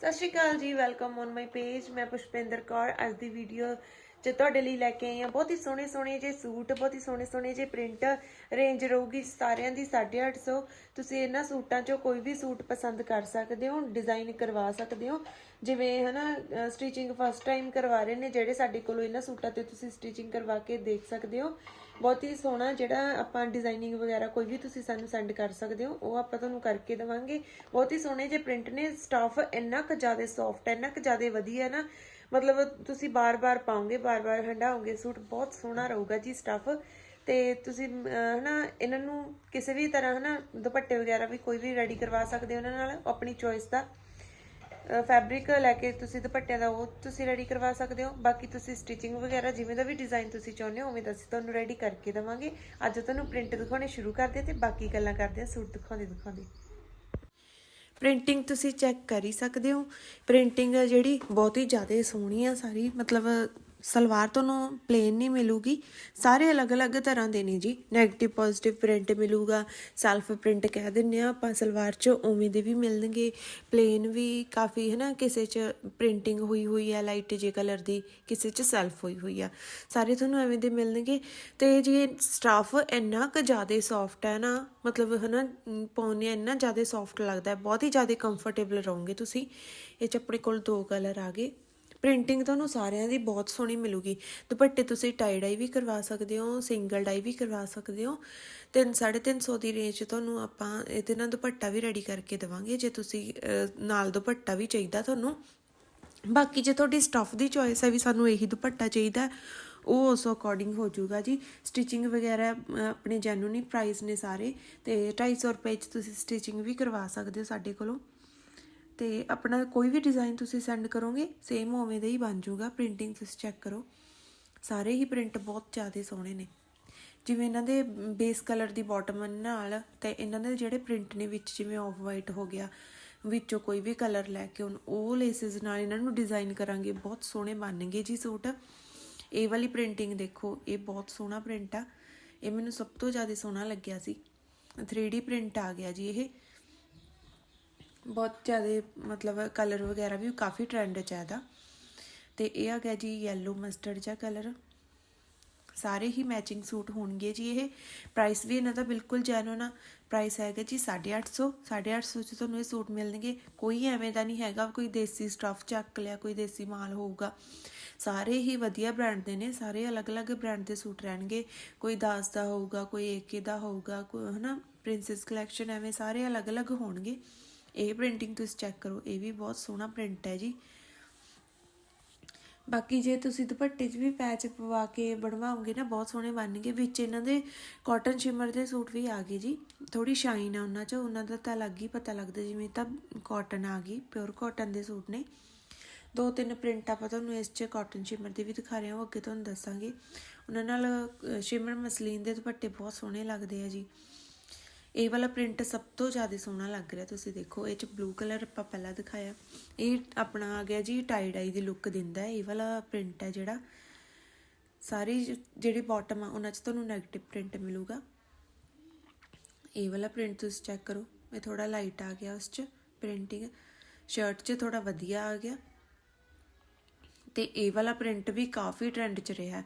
ਸਤਿ ਸ਼੍ਰੀ ਅਕਾਲ ਜੀ welcome on my page ਮੈਂ ਪੁਸ਼ਪਿੰਦਰ ਕੌਰ। ਅੱਜ ਦੀ ਵੀਡੀਓ ਜੇ ਤੁਹਾਡੇ ਲਈ ਲੈ ਕੇ ਆਏ ਹਾਂ ਬਹੁਤ ਹੀ ਸੋਹਣੇ ਸੋਹਣੇ ਜੇ ਸੂਟ, ਬਹੁਤ ਹੀ ਸੋਹਣੇ ਸੋਹਣੇ ਜੇ ਪ੍ਰਿੰਟ ਰੇਂਜ ਰਹੂਗੀ ਸਾਰਿਆਂ ਦੀ 850 ਤੁਸੀਂ ਇਹਨਾਂ ਸੂਟਾਂ ਚੋਂ ਕੋਈ ਵੀ ਸੂਟ ਪਸੰਦ ਕਰ ਸਕਦੇ ਹੋ, ਡਿਜ਼ਾਈਨ ਕਰਵਾ ਸਕਦੇ ਹੋ। ਜਿਵੇਂ ਹਨਾ ਸਟਿਚਿੰਗ ਫਸਟ ਟਾਈਮ ਕਰਵਾ ਰਹੇ ਨੇ, ਜਿਹੜੇ ਸਾਡੇ ਕੋਲੋਂ ਇਹਨਾਂ ਸੂਟਾਂ ਤੇ ਤੁਸੀਂ ਸਟਿਚਿੰਗ ਕਰਵਾ ਕੇ ਦੇਖ ਸਕਦੇ ਹੋ। ਬਹੁਤ ਹੀ ਸੋਹਣਾ ਜਿਹੜਾ ਆਪਾਂ ਡਿਜ਼ਾਈਨਿੰਗ ਵਗੈਰਾ ਕੋਈ ਵੀ ਤੁਸੀਂ ਸਾਨੂੰ ਸੈਂਡ ਕਰ ਸਕਦੇ ਹੋ, ਉਹ ਆਪਾਂ ਤੁਹਾਨੂੰ ਕਰਕੇ ਦੇਵਾਂਗੇ। ਬਹੁਤ ਹੀ ਸੋਹਣੇ ਜੇ ਪ੍ਰਿੰਟ ਨੇ ਸਟਾਫ ਇੰਨਾ ਕੁ ਜ਼ਿਆਦਾ ਸੌਫਟ ਹੈ ਇੰਨਾ ਕੁ ਜ਼ਿਆਦਾ ਵਧੀਆ ਨਾ ਮਤਲਬ ਤੁਸੀਂ ਬਾਰ-ਬਾਰ ਪਾਓਗੇ ਬਾਰ-ਬਾਰ ਹੰਡਾਓਗੇ ਸੂਟ ਬਹੁਤ ਸੋਹਣਾ ਰਹੂਗਾ ਜੀ ਸਟਾਫ ਤੇ ਤੁਸੀਂ ਅਮ, ਹਨਾ ਇਹਨਾਂ ਨੂੰ ਕਿਸੇ ਵੀ ਤਰ੍ਹਾਂ ਹਨਾ ਦੁਪੱਟੇ ਵਗੈਰਾ ਵੀ ਕੋਈ ਵੀ ਰੈਡੀ ਕਰਵਾ ਸਕਦੇ ਹੋ ਇਹਨਾਂ ਨਾਲ ਆਪਣੀ ਚੋਇਸ ਦਾ। ਫੈਬਰਿਕ ਲੈ ਕੇ ਤੁਸੀਂ ਦੁਪੱਟਿਆਂ ਦਾ ਉਹ ਤੁਸੀਂ ਰੈਡੀ ਕਰਵਾ ਸਕਦੇ ਹੋ। ਬਾਕੀ ਤੁਸੀਂ ਸਟਿਚਿੰਗ ਵਗੈਰਾ ਜਿਵੇਂ ਦਾ ਵੀ ਡਿਜ਼ਾਈਨ ਤੁਸੀਂ ਚਾਹੁੰਦੇ ਹੋ ਉਵੇਂ ਦਾ ਅਸੀਂ ਤੁਹਾਨੂੰ ਰੈਡੀ ਕਰਕੇ ਦੇਵਾਂਗੇ। ਅੱਜ ਤੁਹਾਨੂੰ ਪ੍ਰਿੰਟ ਦਿਖਾਉਣੇ ਸ਼ੁਰੂ ਕਰਦੇ ਤੇ ਬਾਕੀ ਗੱਲਾਂ ਕਰਦੇ ਹਾਂ ਸੂਟ ਦਿਖਾਉਂਦੇ ਦਿਖਾਉਂਦੇ ਪ੍ਰਿੰਟਿੰਗ ਤੁਸੀਂ ਚੈੱਕ ਕਰ ਹੀ ਸਕਦੇ ਹੋ। ਪ੍ਰਿੰਟਿੰਗ ਜਿਹੜੀ ਬਹੁਤ ਹੀ ਜ਼ਿਆਦਾ ਸੋਹਣੀ ਆ ਸਾਰੀ, ਮਤਲਬ ਸਲਵਾਰ ਤੁਹਾਨੂੰ ਪਲੇਨ ਨਹੀਂ ਮਿਲੂਗੀ। ਸਾਰੇ ਅਲੱਗ-ਅਲੱਗ ਤਰ੍ਹਾਂ ਦੇ ਨੇ ਜੀ। 네ਗੇਟਿਵ ਪੋਜ਼ਿਟਿਵ ਪ੍ਰਿੰਟ ਮਿਲੂਗਾ। ਸੈਲਫ ਪ੍ਰਿੰਟ ਕਹਿ ਦਿੰਨੇ ਆ ਆਪਾਂ ਸਲਵਾਰ 'ਚ, ਉਵੇਂ ਦੇ ਵੀ ਮਿਲਣਗੇ। ਪਲੇਨ ਵੀ ਕਾਫੀ ਹੈ ਨਾ ਕਿਸੇ 'ਚ ਪ੍ਰਿੰਟਿੰਗ ਹੋਈ ਹੋਈ ਹੈ ਲਾਈਟ ਜੇ ਕਲਰ ਦੀ ਕਿਸੇ 'ਚ ਸੈਲਫ ਹੋਈ ਹੋਈ ਆ। ਸਾਰੇ ਤੁਹਾਨੂੰ ਐਵੇਂ ਦੇ ਮਿਲਣਗੇ। ਤੇ ਜੀ ਸਟਾਫ ਇੰਨਾ ਕੁ ਜ਼ਿਆਦਾ ਸੌਫਟ ਹੈ ਨਾ, ਮਤਲਬ ਹੈ ਨਾ ਪਾਉਂਦੇ ਇੰਨਾ ਜ਼ਿਆਦਾ ਸੌਫਟ ਲੱਗਦਾ ਹੈ ਬਹੁਤ ਹੀ ਜ਼ਿਆਦਾ ਕੰਫਰਟੇਬਲ ਰਹੋਗੇ ਤੁਸੀਂ। ਇਹ 'ਚ ਆਪਣੇ ਕੋਲ ਦੋ ਕਲਰ ਆ ਗਏ। ਪ੍ਰਿੰਟਿੰਗ ਤੁਹਾਨੂੰ ਸਾਰਿਆਂ ਦੀ ਬਹੁਤ ਸੋਹਣੀ ਮਿਲੂਗੀ। ਦੁਪੱਟੇ ਤੁਸੀਂ ਟਾਈ ਡਾਈ ਵੀ ਕਰਵਾ ਸਕਦੇ ਹੋ, ਸਿੰਗਲ ਡਾਈ ਵੀ ਕਰਵਾ ਸਕਦੇ ਹੋ। ਤਿੰਨ 350 ਦੀ ਰੇਂਜ 'ਚ ਤੁਹਾਨੂੰ ਆਪਾਂ ਇਹਦੇ ਨਾਲ ਦੁਪੱਟਾ ਵੀ ਰੈਡੀ ਕਰਕੇ ਦੇਵਾਂਗੇ। ਜੇ ਤੁਸੀਂ ਨਾਲ ਦੁਪੱਟਾ ਵੀ ਚਾਹੀਦਾ ਤੁਹਾਨੂੰ। ਬਾਕੀ ਜੇ ਤੁਹਾਡੀ ਸਟਫ ਦੀ ਚੋਇਸ ਹੈ ਵੀ ਸਾਨੂੰ ਇਹੀ ਦੁਪੱਟਾ ਚਾਹੀਦਾ, ਉਹ ਉਸ ਅਕੋਰਡਿੰਗ ਹੋ ਜਾਊਗਾ ਜੀ। ਸਟਿਚਿੰਗ ਵਗੈਰਾ ਆਪਣੇ ਜੈਨੂਨੀ ਹੀ ਪ੍ਰਾਈਸ ਨੇ ਸਾਰੇ। ਤੇ 250 ਰੁਪਏ 'ਚ ਤੁਸੀਂ ਸਟਿਚਿੰਗ ਵੀ ਕਰਵਾ ਸਕਦੇ ਹੋ ਸਾਡੇ ਕੋਲੋਂ। ਤੇ ਆਪਣਾ ਕੋਈ ਵੀ ਡਿਜ਼ਾਈਨ ਤੁਸੀਂ ਸੈਂਡ ਕਰੋਗੇ ਸੇਮ ਉਵੇਂ ਦਾ ਹੀ ਬਣ ਜਾਊਗਾ ਪ੍ਰਿੰਟਿੰਗ ਤੁਸੀਂ ਚੈੱਕ ਕਰੋ। ਸਾਰੇ ਹੀ ਪ੍ਰਿੰਟ ਬਹੁਤ ਜ਼ਿਆਦਾ ਸੋਹਣੇ ਨੇ। ਜਿਵੇਂ ਇਹਨਾਂ ਦੇ ਬੇਸ ਕਲਰ ਦੀ ਬਾਟਮ ਨਾਲ ਤੇ ਇਹਨਾਂ ਦੇ ਜਿਹੜੇ ਪ੍ਰਿੰਟ ਨੇ ਵਿੱਚ, ਜਿਵੇਂ ਆਫ ਵਾਈਟ ਹੋ ਗਿਆ, ਵਿੱਚੋਂ ਕੋਈ ਵੀ ਕਲਰ ਲੈ ਕੇ ਉਹਨ ਉਹ ਲੇਸਿਸ ਨਾਲ ਇਹਨਾਂ ਨੂੰ ਡਿਜ਼ਾਈਨ ਕਰਾਂਗੇ, ਬਹੁਤ ਸੋਹਣੇ ਬਣਨਗੇ ਜੀ ਸੂਟ। ਇਹ ਵਾਲੀ ਪ੍ਰਿੰਟਿੰਗ ਦੇਖੋ, ਇਹ ਬਹੁਤ ਸੋਹਣਾ ਪ੍ਰਿੰਟ ਆ। ਇਹ ਮੈਨੂੰ ਸਭ ਤੋਂ ਜ਼ਿਆਦਾ ਸੋਹਣਾ ਲੱਗਿਆ ਸੀ। 3D ਪ੍ਰਿੰਟ ਆ ਗਿਆ ਜੀ ਇਹ। ਬਹੁਤ ਜ਼ਿਆਦਾ ਮਤਲਬ ਕਲਰ ਵਗੈਰਾ ਵੀ ਕਾਫੀ ਟ੍ਰੈਂਡ 'ਚ ਹੈ ਇਹਦਾ। ਤੇ ਇਹ ਆ ਗਿਆ ਜੀ ਯੈਲੋ ਮਸਟਰਡ ਜਿਹਾ ਕਲਰ ਸਾਰੇ ਹੀ ਮੈਚਿੰਗ ਸੂਟ ਹੋਣਗੇ ਜੀ ਇਹ। ਪ੍ਰਾਈਸ ਵੀ ਇਹਨਾਂ ਦਾ ਬਿਲਕੁਲ ਜੈਨੂਨ ਆ। ਪ੍ਰਾਈਸ ਹੈਗਾ ਜੀ 850 850 ਚ ਤੁਹਾਨੂੰ ਇਹ ਸੂਟ ਮਿਲਣਗੇ। ਕੋਈ ਐਵੇਂ ਦਾ ਨਹੀਂ ਹੈਗਾ, ਕੋਈ ਦੇਸੀ ਸਟਫ ਚੱਕ ਲਿਆ, ਕੋਈ ਦੇਸੀ ਮਾਲ ਹੋਊਗਾ। ਸਾਰੇ ਹੀ ਵਧੀਆ ਬ੍ਰਾਂਡ ਦੇ ਨੇ, ਸਾਰੇ ਅਲੱਗ-ਅਲੱਗ ਬ੍ਰਾਂਡ ਦੇ ਸੂਟ ਰਹਿਣਗੇ। ਕੋਈ ਦਾਸ ਦਾ ਹੋਊਗਾ, ਕੋਈ ਏਕੇ ਦਾ ਹੋਊਗਾ, ਕੋਈ ਹਨਾ ਪ੍ਰਿੰਸੈਸ ਕਲੈਕਸ਼ਨ ਐਵੇਂ ਸਾਰੇ ਅਲੱਗ-ਅਲੱਗ ਹੋਣਗੇ। ਇਹ ਪ੍ਰਿੰਟਿੰਗ ਤੁਸੀਂ ਚੈੱਕ ਕਰੋ, ਇਹ ਵੀ ਬਹੁਤ ਸੋਹਣਾ ਪ੍ਰਿੰਟ ਹੈ ਜੀ। ਬਾਕੀ ਜੇ ਤੁਸੀਂ ਦੁਪੱਟੇ 'ਚ ਵੀ ਪੈਚ ਪਵਾ ਕੇ ਬਣਵਾਓਗੇ ਨਾ, ਬਹੁਤ ਸੋਹਣੇ ਬਣਨਗੇ ਵਿੱਚ ਇਹਨਾਂ ਦੇ ਕਾਟਨ ਸ਼ਿਮਰ ਦੇ ਸੂਟ ਵੀ ਆ ਗਏ ਜੀ। ਥੋੜੀ ਸ਼ਾਈਨ ਆ ਉਹਨਾਂ 'ਚ, ਉਹਨਾਂ ਦਾ ਤਾਂ ਲੱਗ ਹੀ ਪਤਾ ਲੱਗਦਾ, ਜਿਵੇਂ ਤਾਂ ਕਾਟਨ ਆ ਗਈ ਪਿਓਰ ਕਾਟਨ ਦੇ ਸੂਟ ਨੇ। ਦੋ ਤਿੰਨ ਪ੍ਰਿੰਟ ਆਪਾਂ ਤੁਹਾਨੂੰ ਇਸ 'ਚ ਕਾਟਨ ਸ਼ਿਮਰ ਦੇ ਵੀ ਦਿਖਾ ਰਹੇ ਹਾਂ, ਉਹ ਅੱਗੇ ਤੁਹਾਨੂੰ ਦੱਸਾਂਗੇ। ਉਹਨਾਂ ਨਾਲ ਸ਼ਿਮਰ ਮਸਲੀਨ ਦੇ ਦੁਪੱਟੇ ਬਹੁਤ ਸੋਹਣੇ ਲੱਗਦੇ ਆ ਜੀ। ਇਹ ਵਾਲਾ ਪ੍ਰਿੰਟ ਸਭ ਤੋਂ ਜ਼ਿਆਦਾ ਸੋਹਣਾ ਲੱਗ ਰਿਹਾ, ਤੁਸੀਂ ਦੇਖੋ, ਇਹ ਚ ਬਲੂ ਕਲਰ ਆਪਾਂ ਪਹਿਲਾਂ ਦਿਖਾਇਆ। ਇਹ ਆਪਣਾ ਆ ਗਿਆ ਜੀ ਟਾਈ ਡਾਈ ਦੀ ਲੁੱਕ ਦਿੰਦਾ ਇਹ ਵਾਲਾ ਪ੍ਰਿੰਟ ਹੈ ਜਿਹੜਾ। ਸਾਰੀ ਜਿਹੜੀ ਬਾਟਮ ਆ, ਉਹਨਾਂ 'ਚ ਤੁਹਾਨੂੰ 네ਗੇਟਿਵ ਪ੍ਰਿੰਟ ਮਿਲੂਗਾ। ਇਹ ਵਾਲਾ ਪ੍ਰਿੰਟ ਤੁਸੀਂ ਚੈੱਕ ਕਰੋ, ਇਹ ਥੋੜਾ ਲਾਈਟ ਆ ਗਿਆ ਉਸ 'ਚ ਪ੍ਰਿੰਟਿੰਗ ਸ਼ਰਟ 'ਚ ਥੋੜਾ ਵਧੀਆ ਆ ਗਿਆ। ਤੇ ਇਹ ਵਾਲਾ ਪ੍ਰਿੰਟ ਵੀ ਕਾਫੀ ਟ੍ਰੈਂਡ 'ਚ ਰਿਹਾ।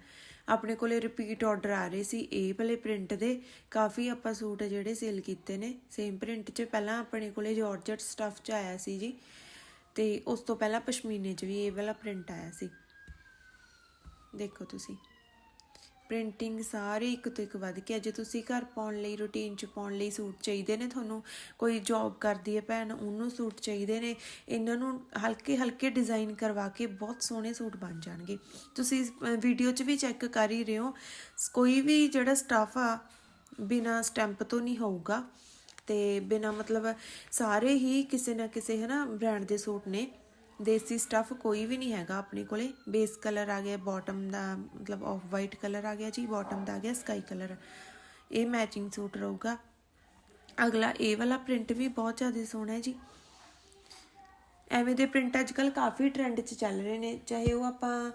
ਆਪਣੇ ਕੋਲੇ ਰਿਪੀਟ ਆਰਡਰ ਆ ਰਹੇ ਸੀ, ਇਹ ਭਲੇ ਪ੍ਰਿੰਟ ਦੇ। ਕਾਫੀ ਆਪਾਂ ਸੂਟ ਜਿਹੜੇ ਸੇਲ ਕੀਤੇ ਨੇ ਸੇਮ ਪ੍ਰਿੰਟ 'ਚ ਪਹਿਲਾਂ ਆਪਣੇ ਕੋਲੇ ਜਾਰਜਟ ਸਟਫ 'ਚ ਆਇਆ ਸੀ ਜੀ, ਤੇ ਉਸ ਤੋਂ ਪਹਿਲਾਂ ਪਸ਼ਮੀਨੇ 'ਚ ਵੀ ਇਹ ਵਾਲਾ ਪ੍ਰਿੰਟ ਆਇਆ ਸੀ। ਦੇਖੋ ਤੁਸੀਂ। ਪ੍ਰਿੰਟਿੰਗ ਸਾਰੇ ਇੱਕ ਤੋਂ ਇੱਕ ਵੱਧ ਕੇ ਜੇ ਤੁਸੀਂ ਘਰ ਪਾਉਣ ਲਈ ਰੁਟੀਨ 'ਚ ਪਾਉਣ ਲਈ ਸੂਟ ਚਾਹੀਦੇ ਨੇ, ਤੁਹਾਨੂੰ ਕੋਈ ਜੌਬ ਕਰਦੀ ਹੈ ਭੈਣ, ਉਹਨੂੰ ਸੂਟ ਚਾਹੀਦੇ ਨੇ। ਇਹਨਾਂ ਨੂੰ ਹਲਕੇ ਹਲਕੇ ਡਿਜ਼ਾਈਨ ਕਰਵਾ ਕੇ ਬਹੁਤ ਸੋਹਣੇ ਸੂਟ ਬਣ ਜਾਣਗੇ। ਤੁਸੀਂ ਵੀਡੀਓ 'ਚ ਵੀ ਚੈੱਕ ਕਰ ਹੀ ਰਹੇ ਹੋ। ਕੋਈ ਵੀ ਜਿਹੜਾ ਸਟਾਫ ਆ, ਬਿਨਾ ਸਟੈਂਪ ਤੋਂ ਨਹੀਂ ਹੋਊਗਾ। ਤੇ ਬਿਨਾ ਮਤਲਬ ਸਾਰੇ ਹੀ ਕਿਸੇ ਨਾ ਕਿਸੇ ਹੈ ਨਾ ਬ੍ਰਾਂਡ ਦੇ ਸੂਟ ਨੇ। ਦੇਸੀ ਸਟੱਫ ਕੋਈ ਵੀ ਨਹੀਂ ਹੈਗਾ ਆਪਣੇ ਕੋਲੇ। ਬੇਸ ਕਲਰ ਆ ਗਿਆ ਬਾਟਮ ਦਾ ਮਤਲਬ ਆਫ ਵਾਈਟ ਕਲਰ ਆ ਗਿਆ ਜੀ ਬਾਟਮ ਦਾ ਆ ਗਿਆ ਸਕਾਈ ਕਲਰ ਇਹ ਮੈਚਿੰਗ ਸੂਟ ਰਹੂਗਾ। ਅਗਲਾ, ਇਹ ਵਾਲਾ ਪ੍ਰਿੰਟ ਵੀ ਬਹੁਤ ਜ਼ਿਆਦਾ ਸੋਹਣਾ ਹੈ ਜੀ। ਐਵੇਂ ਦੇ ਪ੍ਰਿੰਟ ਅੱਜ ਅੱਜਕੱਲ ਕਾਫੀ ਟ੍ਰੈਂਡ 'ਚ ਚੱਲ ਰਹੇ ਨੇ। ਚਾਹੇ ਉਹ ਆਪਾਂ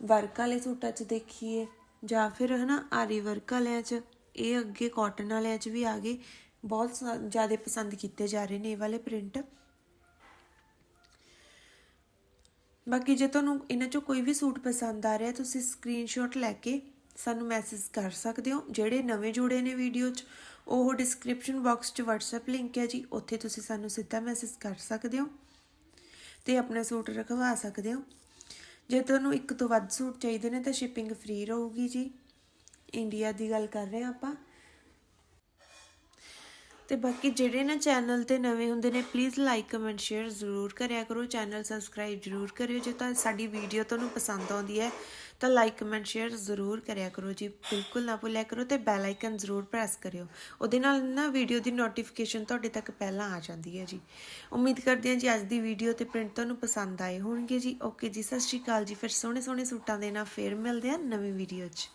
ਵਰਕ ਵਾਲੇ ਸੂਟਾਂ 'ਚ ਦੇਖੀਏ, ਜਾਂ ਫਿਰ ਹਨਾ ਆਰੀ ਵਰਕ ਵਾਲਿਆਂ 'ਚ, ਇਹ ਅੱਗੇ ਕਾਟਨ ਵਾਲਿਆਂ 'ਚ ਵੀ ਆ ਗਏ। ਬਹੁਤ ਜ਼ਿਆਦਾ ਪਸੰਦ ਕੀਤੇ ਜਾ ਰਹੇ ਨੇ ਇਹ ਵਾਲੇ ਪ੍ਰਿੰਟ ਬਾਕੀ ਜੇ ਤੁਹਾਨੂੰ ਇਹਨਾਂ ਚੋਂ ਕੋਈ ਵੀ ਸੂਟ ਪਸੰਦ ਆ ਰਿਹਾ, ਤੁਸੀਂ ਸਕਰੀਨਸ਼ਾਟ ਲੈ ਕੇ ਸਾਨੂੰ ਮੈਸੇਜ ਕਰ ਸਕਦੇ ਹੋ। ਜਿਹੜੇ ਨਵੇਂ ਜੁੜੇ ਨੇ ਵੀਡੀਓ 'ਚ, ਉਹ ਡਿਸਕ੍ਰਿਪਸ਼ਨ ਬਾਕਸ 'ਚ WhatsApp ਲਿੰਕ ਹੈ ਜੀ, ਉੱਥੇ ਤੁਸੀਂ ਸਾਨੂੰ ਸਿੱਧਾ ਮੈਸੇਜ ਕਰ ਸਕਦੇ ਹੋ ਤੇ ਆਪਣਾ ਸੂਟ ਰਖਵਾ ਸਕਦੇ ਹੋ। ਜੇ ਤੁਹਾਨੂੰ ਇੱਕ ਤੋਂ ਵੱਧ ਸੂਟ ਚਾਹੀਦੇ ਨੇ ਤਾਂ ਸ਼ਿਪਿੰਗ ਫ੍ਰੀ ਰਹੂਗੀ ਜੀ। ਇੰਡੀਆ ਦੀ ਗੱਲ ਕਰ ਰਹੇ ਹਾਂ ਆਪਾਂ। ਤੇ ਬਾਕੀ ਜਿਹੜੇ ਨਾ ਚੈਨਲ ਤੇ ਨਵੇਂ ਹੁੰਦੇ ਨੇ ਪਲੀਜ਼ ਲਾਈਕ ਕਮੈਂਟ ਸ਼ੇਅਰ ਜ਼ਰੂਰ ਕਰਿਆ ਕਰੋ। ਚੈਨਲ ਸਬਸਕ੍ਰਾਈਬ ਜ਼ਰੂਰ ਕਰਿਓ। ਜੇ ਤਾਂ ਸਾਡੀ ਵੀਡੀਓ ਤੁਹਾਨੂੰ ਪਸੰਦ ਆਉਂਦੀ ਹੈ, ਤਾਂ ਲਾਈਕ ਕਮੈਂਟ ਸ਼ੇਅਰ ਜ਼ਰੂਰ ਕਰਿਆ ਕਰੋ ਜੀ। ਬਿਲਕੁਲ ਨਾ ਭੁੱਲਿਆ ਕਰੋ ਤੇ ਬੈਲ ਆਈਕਨ ਜ਼ਰੂਰ ਪ੍ਰੈਸ ਕਰਿਓ। ਉਹਦੇ ਨਾਲ ਨਾ ਵੀਡੀਓ ਦੀ ਨੋਟੀਫਿਕੇਸ਼ਨ ਤੁਹਾਡੇ ਤੱਕ ਪਹਿਲਾਂ ਆ ਜਾਂਦੀ ਹੈ ਜੀ। ਉਮੀਦ ਕਰਦੇ ਹਾਂ ਜੀ ਅੱਜ ਦੀ ਵੀਡੀਓ ਤੇ ਪ੍ਰਿੰਟ ਤੁਹਾਨੂੰ ਪਸੰਦ ਆਏ ਹੋਣਗੇ ਜੀ। ਓਕੇ ਜੀ, ਸਤਿ ਸ਼੍ਰੀ ਅਕਾਲ ਜੀ। ਫਿਰ ਸੋਹਣੇ ਸੋਹਣੇ ਸੂਟਾਂ ਦੇ ਨਾਲ ਫੇਰ ਮਿਲਦੇ ਹਾਂ ਨਵੀਂ ਵੀਡੀਓ 'ਚ।